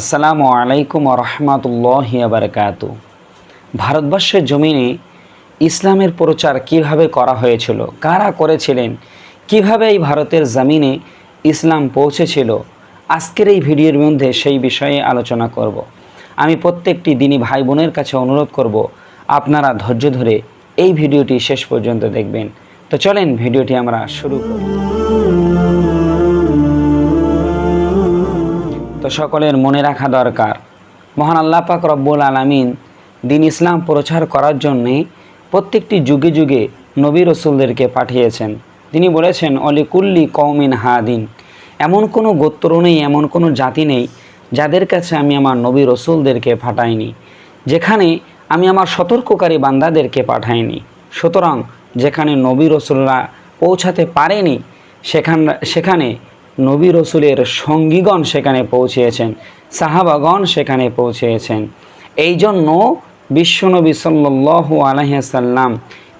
আসসালামু আলাইকুম রহমতুল্লাহ বারকাত ভারতবর্ষের জমিনে ইসলামের প্রচার কীভাবে করা হয়েছিল, কারা করেছিলেন, কীভাবে এই ভারতের জমিনে ইসলাম পৌঁছেছিল, আজকের এই ভিডিওর মধ্যে সেই বিষয়ে আলোচনা করব। আমি প্রত্যেকটি দিনী ভাই বোনের কাছে অনুরোধ করব, আপনারা ধৈর্য ধরে এই ভিডিওটি শেষ পর্যন্ত দেখবেন। তো চলেন ভিডিওটি আমরা শুরু করি। সকলের মনে রাখা দরকার। মহান আল্লাহ পাক রব্বুল আলামিন দিন ইসলাম প্রচার করার জন্যে প্রত্যেকটি যুগে যুগে নবী রসুলদেরকে পাঠিয়েছেন। তিনি বলেছেন, অলিকুল্লি কৌমিন হাদিন। এমন কোনো গোত্র নেই, এমন কোনো জাতি নেই যাদের কাছে আমি আমার নবী রসুলদেরকে পাঠাইনি, যেখানে আমি আমার সতর্ককারী বান্দাদেরকে পাঠাইনি। সুতরাং যেখানে নবী রসুলরা পৌঁছাতে পারেনি, সেখান সেখানে নবী রসুলের সঙ্গীগণ সেখানে পৌঁছেছেন, সাহাবাগণ সেখানে পৌঁছেছেন। এই জন্য বিশ্বনবী সাল্লু আলহিসাল্লাম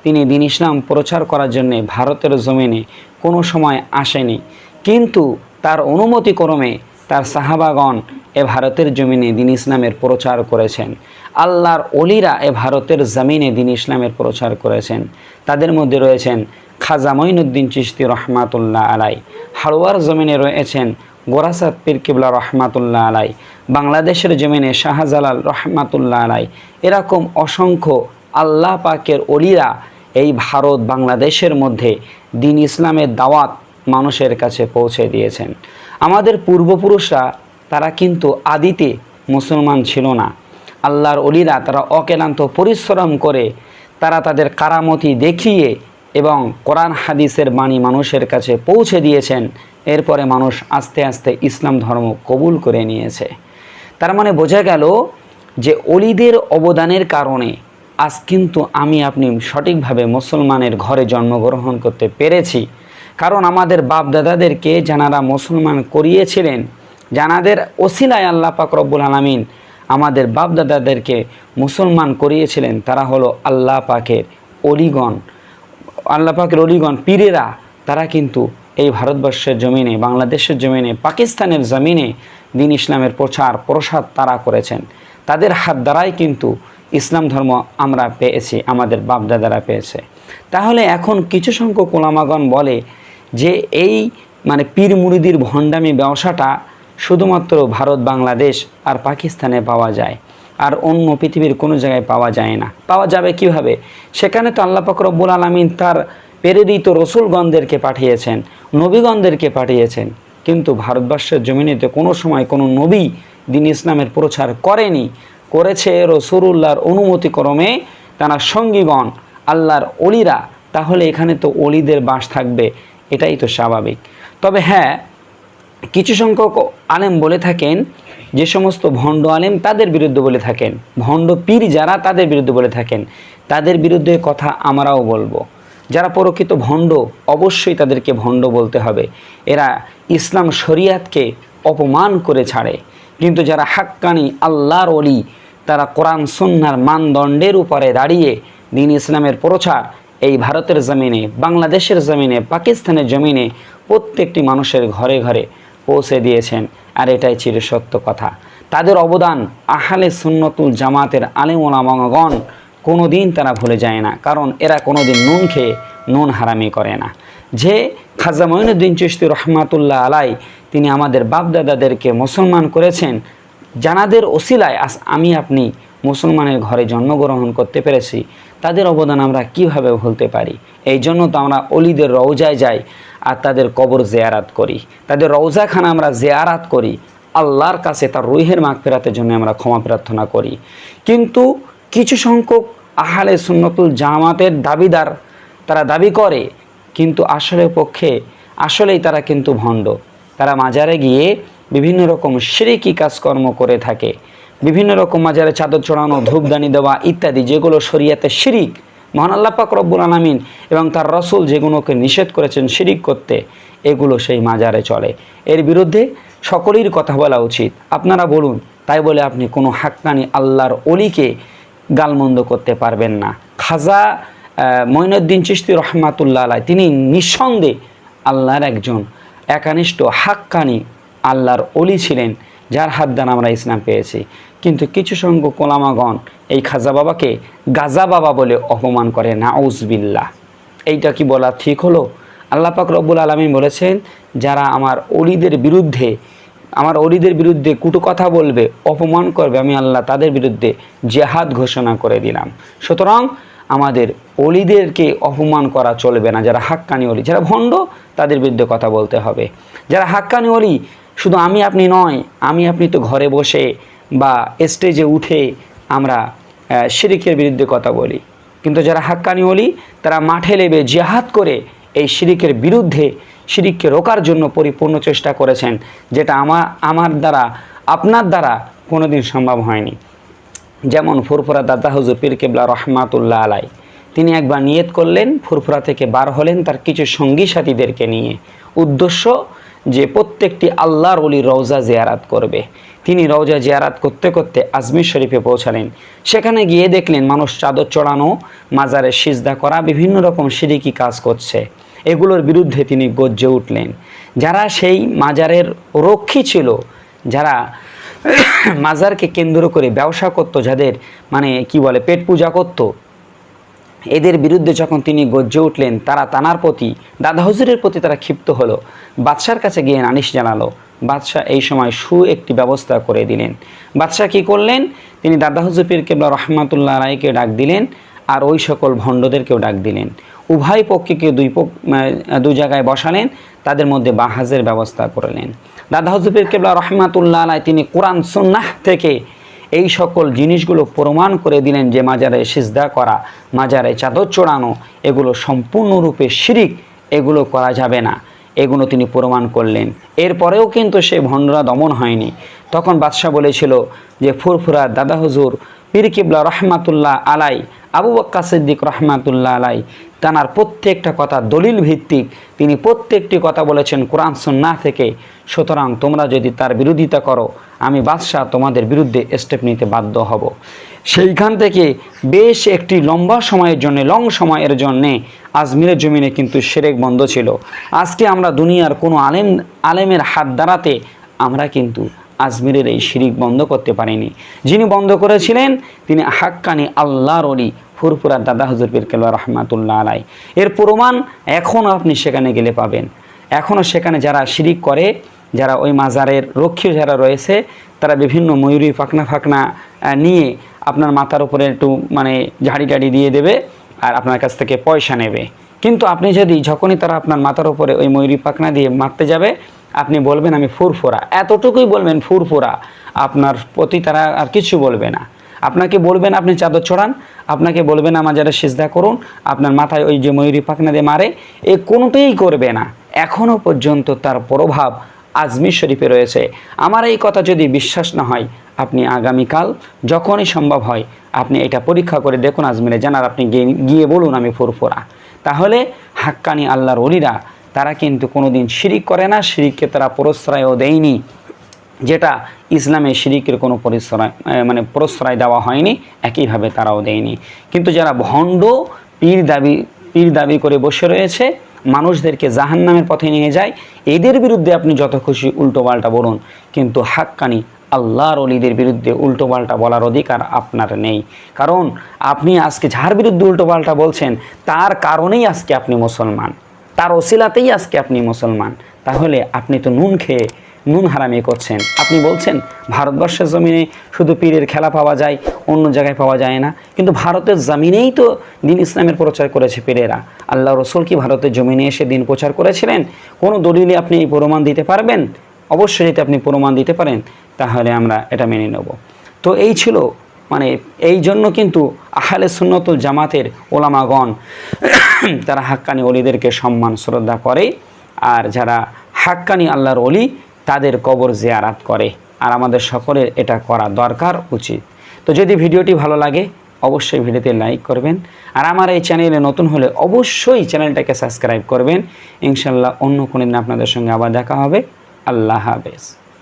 তিনি দিন ইসলাম প্রচার করার জন্যে ভারতের জমিনে কোনো সময় আসেনি। কিন্তু তার অনুমতিক্রমে তার সাহাবাগণ এ ভারতের জমিনে দিন ইসলামের প্রচার করেছেন। আল্লাহর অলিরা এ ভারতের জমিনে দিন ইসলামের প্রচার করেছেন। তাদের মধ্যে রয়েছেন খাজা মঈনুদ্দিন চিশতি রহমাতুল্লাহ আলাই। হাড়োয়ার জমিনে রয়েছেন গোরাসাদ পীর কিবলা রহমাতুল্লাহ আলাই। বাংলাদেশের জমিনে শাহজালাল রহমাতুল্লাহ আলাই। এরকম অসংখ্য আল্লাহ পাকের অলিরা এই ভারত বাংলাদেশের মধ্যে দিন ইসলামের দাওয়াত মানুষের কাছে পৌঁছে দিয়েছেন। আমাদের পূর্বপুরুষরা তারা কিন্তু আদিতে মুসলমান ছিল না। আল্লাহর অলিরা তারা অকেলান্ত পরিশ্রম করে তারা তাদের কারামতি দেখিয়ে এবং কোরআন হাদিসের বাণী মানুষের কাছে পৌঁছে দিয়েছেন। এরপরে মানুষ আস্তে আস্তে ইসলাম ধর্ম কবুল করে নিয়েছে। তার মানে বোঝা গেল যে অলিদের অবদানের কারণে আজ কিন্তু আমি আপনি সঠিকভাবে মুসলমানের ঘরে জন্মগ্রহণ করতে পেরেছি। কারণ আমাদের বাপ দাদাদেরকে যারা মুসলমান করিয়েছিলেন জানাদের ওসিলায় আল্লাহ পাক রব্বুল আলমিন আমাদের বাপ দাদাদেরকে মুসলমান করিয়েছিলেন, তারা হলো আল্লাহ পাকের অলিগণ। আল্লাহ পাকের অলিগণ, পীরেরা, তারা কিন্তু এই ভারতবর্ষের জমিনে, বাংলাদেশের জমিনে, পাকিস্তানের জমিনে দিন ইসলামের প্রচার প্রসাদ তারা করেছেন। তাদের হাত দ্বারাই কিন্তু ইসলাম ধর্ম আমরা পেয়েছি, আমাদের বাপদাদারা পেয়েছে। তাহলে এখন কিছু সংখ্যক ওলামাগণ বলে যে এই মানে পীর মুরিদির ভণ্ডামি ব্যবসাটা শুধুমাত্র ভারত, বাংলাদেশ আর পাকিস্তানে পাওয়া যায়। আর অন্য পৃথিবীর কোনো জায়গায় পাওয়া যায় না। পাওয়া যাবে কীভাবে? সেখানে তো আল্লাহ রব্বুল আলমিন তার প্রেরিত রসুলগণদেরকে পাঠিয়েছেন, নবীগণদেরকে পাঠিয়েছেন। কিন্তু ভারতবর্ষের জমিনেতে কোনো সময় কোনো নবী দিন ইসলামের প্রচার করেনি। করেছে রসুরুল্লাহর অনুমতিক্রমে তারা সঙ্গীগণ, আল্লাহর অলিরা। তাহলে এখানে তো অলিদের বাস থাকবে, এটাই তো স্বাভাবিক। তবে হ্যাঁ কিছু সংখ্যক আলেম বলে থাকেন যে সমস্ত ভণ্ড আলেম তাদের বিরুদ্ধে বলে থাকেন। ভণ্ড পীর যারা তাদের বিরুদ্ধে বলে থাকেন। তাদের বিরুদ্ধে কথা আমরাও বলব। যারা প্রকৃত ভণ্ড, অবশ্যই তাদেরকে ভণ্ড বলতে হবে। এরা ইসলাম শরিয়াতকে অপমান করে ছাড়ে। কিন্তু যারা হাক্কানি আল্লাহর অলি তারা কোরআন সন্ন্যার মানদণ্ডের উপরে দাঁড়িয়ে দিন ইসলামের প্রচার এই ভারতের জমিনে, বাংলাদেশের জমিনে, পাকিস্তানের জমিনে প্রত্যেকটি মানুষের ঘরে ঘরে পৌঁছে দিয়েছেন। আর এটাই চির সত্য কথা। তাদের অবদান আহালে সুন্নতুল জামাতের আলিমুলামগণ কোনো দিন তারা ভুলে যায় না, কারণ এরা কোনো দিন নুন খেয়ে নুন হারামি করে না। যে খাজা মঈনুদ্দিন চিস্তি রহমাতুল্লাহ আলাই তিনি আমাদের বাপদাদাদেরকে মুসলমান করেছেন, জানাদের ওসিলায় আস আমি আপনি মুসলমানের ঘরে জন্মগ্রহণ করতে পেরেছি, তাদের অবদান আমরা কীভাবে ভুলতে পারি? এই জন্য তো আমরা অলিদের রওজায় যাই আর তাদের কবর জেয়ারাত করি। তাদের রওজাখানা আমরা জেয়ারাত করি। আল্লাহর কাছে তার রুহের মাগ ফেরাতের জন্য আমরা ক্ষমা প্রার্থনা করি। কিন্তু কিছু সংখ্যক আহালে সুন্নতুল জামাতের দাবিদার তারা দাবি করে, কিন্তু আসলে পক্ষে আসলেই তারা কিন্তু ভণ্ড। তারা মাজারে গিয়ে বিভিন্ন রকম সিরিকি কাজকর্ম করে থাকে। বিভিন্ন রকম মাজারে চাদর চড়ানো, ধূপদানি দেওয়া ইত্যাদি, যেগুলো শরিয়াতে শিরিক মহান আল্লাহ পাক রব্বুল আলমিন এবং তার রসুল যেগুলোকে নিষেধ করেছেন, শিরিক করতে এগুলো সেই মাজারে চলে। এর বিরুদ্ধে সকলের কথা বলা উচিত। আপনারা বলুন, তাই বলে আপনি কোনো হাক্কানি আল্লাহর অলিকে গালমন্দ করতে পারবেন না। খাজা মঈনুদ্দিন চিস্তি রহমাতুল্লাহ আলাই তিনি নিঃসন্দেহে আল্লাহর একজন একানিষ্ঠ হাক্কানি আল্লাহর অলি ছিলেন। যার হাত দ্বারা আমরা ইসলাম পেয়েছি। কিন্তু কিছু সংখ্যক কোলামাগণ এই খাজা বাবাকে গাজা বাবা বলে অপমান করে না নাউজবিল্লাহ। এইটা কি বলা ঠিক হলো? আল্লাহ পাক রব্বুল আলমী বলেছেন, যারা আমার অলিদের বিরুদ্ধে, আমার অলিদের বিরুদ্ধে কুটু কথা বলবে, অপমান করবে, আমি আল্লাহ তাদের বিরুদ্ধে জেহাদ ঘোষণা করে দিলাম। সুতরাং আমাদের অলিদেরকে অপমান করা চলবে না। যারা হাক্কানি অলি যারা ভণ্ড, তাদের বিরুদ্ধে কথা বলতে হবে। যারা হাক্কানি অলি শুধু আমি আপনি নয়, আমি আপনি তো ঘরে বসে বা স্টেজে উঠে আমরা শিরিকের বিরুদ্ধে কথা বলি। কিন্তু যারা হাক্কানি অলি তারা মাঠে লেবে জেহাদ করে এই শিরিকের বিরুদ্ধে শিরিককে রোকার জন্য পরিপূর্ণ চেষ্টা করেছেন, যেটা আমার আমার দ্বারা, আপনার দ্বারা কোনোদিন সম্ভব হয়নি। যেমন ফুরফুরা দাদা হুজুর পীর কেবলা রহমাতুল্লাহ আলাই তিনি একবার নিয়ত করলেন, ফুরফুরা থেকে বার হলেন তার কিছু সঙ্গী সাথীদেরকে নিয়ে। উদ্দেশ্য যে প্রত্যেকটি আল্লাহর অলি রওজা জিয়ারাত করবে। তিনি রওজা জিয়ারাত করতে করতে আজমির শরীফে পৌঁছালেন। সেখানে গিয়ে দেখলেন মানুষ চাদর চড়ানো, মাজারে সিজদা করা, বিভিন্ন রকম সিরিকি কাজ করছে। এগুলোর বিরুদ্ধে তিনি গজ্জে উঠলেন। যারা সেই মাজারের রক্ষী ছিল, যারা মাজারকে কেন্দ্র করে ব্যবসা করতো, যাদের মানে কি বলে, পেট পূজা করতো এদের বিরুদ্ধে যখন তিনি গর্জে উঠলেন, তারা তানার প্রতি, দাদা হুজুরের প্রতি তারা ক্ষিপ্ত হলো। বাদশার কাছে গিয়ে নালিশ জানালো, বাদশাহ এই সময় সু একটি ব্যবস্থা করে দিলেন। বাদশাহ কি করলেন? তিনি দাদা হুজুর পীর কেবলা রহমাতুল্লাহ রায়কে ডাক দিলেন আর ওই সকল ভণ্ডদেরকেও ডাক দিলেন। উভয় পক্ষকে দুই দুই জায়গায় বসালেন, তাদের মধ্যে বাহাজের ব্যবস্থা করলেন। দাদা হুজুর পীর কেবলা রহমাতুল্লাহ আলাই তিনি কোরআন সুন্নাহ থেকে এই সকল জিনিসগুলো প্রমাণ করে দিলেন যে মাজারে সিজদা করা, মাজারে চাদর চড়ানো, এগুলো সম্পূর্ণরূপে শিরিক, এগুলো করা যাবে না। এগুলো তিনি প্রমাণ করলেন। এরপরেও কিন্তু সে ভণ্ডরা দমন হয়নি। তখন বাদশাহ বলেছিল যে ফুরফুরার দাদা হুজুর, পীর কিবলা রহমাতুল্লাহ আলাই আবু বক্কা সিদ্দিক রহমাতুল্লাহ আলাই তানার প্রত্যেকটা কথা দলিল ভিত্তিক। তিনি প্রত্যেকটি কথা বলেছেন কোরআন সুন্নাহ থেকে। সুতরাং তোমরা যদি তার বিরোধিতা করো, আমি বাদশাহ তোমাদের বিরুদ্ধে স্টেপ নিতে বাধ্য হব। সেইখান থেকে বেশ একটি লম্বা সময়ের জন্য লং সময়ের জন্যে আজমিরের জমিনে কিন্তু সেরেক বন্ধ ছিল। আজকে আমরা দুনিয়ার কোনো আলেম, আলেমের হাত দাঁড়াতে আমরা কিন্তু আজমিরের এই শিরিক বন্ধ করতে পারিনি। যিনি বন্ধ করেছিলেন, তিনি হাক্কানি আল্লাহর অলি ফুরফুরার দাদা হজুর পীর কেলবা রহমাতুল্লাহ আলাই এর প্রমাণ এখনও আপনি সেখানে গেলে পাবেন। এখনও সেখানে যারা শিরিক করে, যারা ওই মাজারের রক্ষী যারা রয়েছে, তারা বিভিন্ন ময়ূরী ফাকনা ফাকনা নিয়ে আপনার মাথার উপরে একটু মানে ঝাড়ি টাড়ি দিয়ে দেবে আর আপনার কাছ থেকে পয়সা নেবে। কিন্তু আপনি যদি যখনই তারা আপনার মাথার উপরে ওই ময়ূরী পাখনা দিয়ে মারতে যাবে, আপনি বলবেন আমি ফুরফুরা। এতটুকুই বলবেন ফুরফুরা। আপনার প্রতি তারা আর কিছু বলবে না। আপনাকে বলবেন, আপনি চাদর চড়ান আপনাকে বলবেন, আমার যারা সিজদা করুন, আপনার মাথায় ওই যে ময়ূরী পাখনা দিয়ে মারে। এ কোনোটাই করবে না। এখনও পর্যন্ত তার প্রভাব আজমির শরীফে রয়েছে। আমার এই কথা যদি বিশ্বাস না হয়, আপনি আগামীকাল যখনই সম্ভব হয়, আপনি এটা পরীক্ষা করে দেখুন আজমিরে জানার। আপনি গিয়ে- বলুন, আমি ফুরফুরা। তাহলে হাক্কানি আল্লাহর অলিরা তারা কিন্তু কোনোদিন শিরিক করে না। শিরিককে তারা প্রশ্রয়ও দেয়নি। যেটা ইসলামে শিরিকের কোনো পরিশ্রয় মানে প্রশ্রয় দেওয়া হয়নি, একইভাবে তারাও দেয়নি। কিন্তু যারা ভণ্ড পীর দাবি পীর দাবি করে বসে রয়েছে, মানুষদেরকে জাহান্নামের পথে নিয়ে যায়, এদের বিরুদ্ধে আপনি যত খুশি উল্টোপাল্টা বলুন, কিন্তু হাক্কানি আল্লাহর অলিদের বিরুদ্ধে উল্টোপাল্টা বলার অধিকার আপনার নেই। কারণ আপনি আজকে যার বিরুদ্ধে উল্টোপাল্টা বলছেন, তার কারণেই আজকে আপনি মুসলমান, তার ওসিলাতেই আজকে আপনি মুসলমান। তাহলে আপনি তো নুন খেয়ে নুন হারামি করছেন। আপনি বলছেন, ভারতবর্ষের জমিনে শুধু পীরের খেলা পাওয়া যায়, অন্য জায়গায় পাওয়া যায় না। কিন্তু ভারতের জমিনেই তো দিন ইসলামের প্রচার করেছে পীরেরা। আল্লাহ রসুল কি ভারতের জমিনে এসে দিন প্রচার করেছিলেন? কোনো দলিলে আপনি এই প্রমাণ দিতে পারবেন? অবশ্যই যদি আপনি প্রমাণ দিতে পারেন, তাহলে আমরা এটা মেনে নেব। তো এই ছিল মানে এই জন্য কিন্তু আহলে সুন্নতুল জামাতের ওলামাগণ তারা হাক্কানি অলিদেরকে সম্মান, শ্রদ্ধা করে। আর যারা হাক্কানি আল্লাহর অলি তাদের কবর জিয়ারাত করে। আর আমাদের সকলের এটা করা দরকার উচিত। তো যদি ভিডিওটি ভালো লাগে, অবশ্যই ভিডিওতে লাইক করবেন। আর আমার এই চ্যানেলে নতুন হলে অবশ্যই চ্যানেলটাকে সাবস্ক্রাইব করবেন। ইনশাল্লাহ অন্য কোনো দিন আপনাদের সঙ্গে আবার দেখা হবে। আল্লাহ হাফেজ।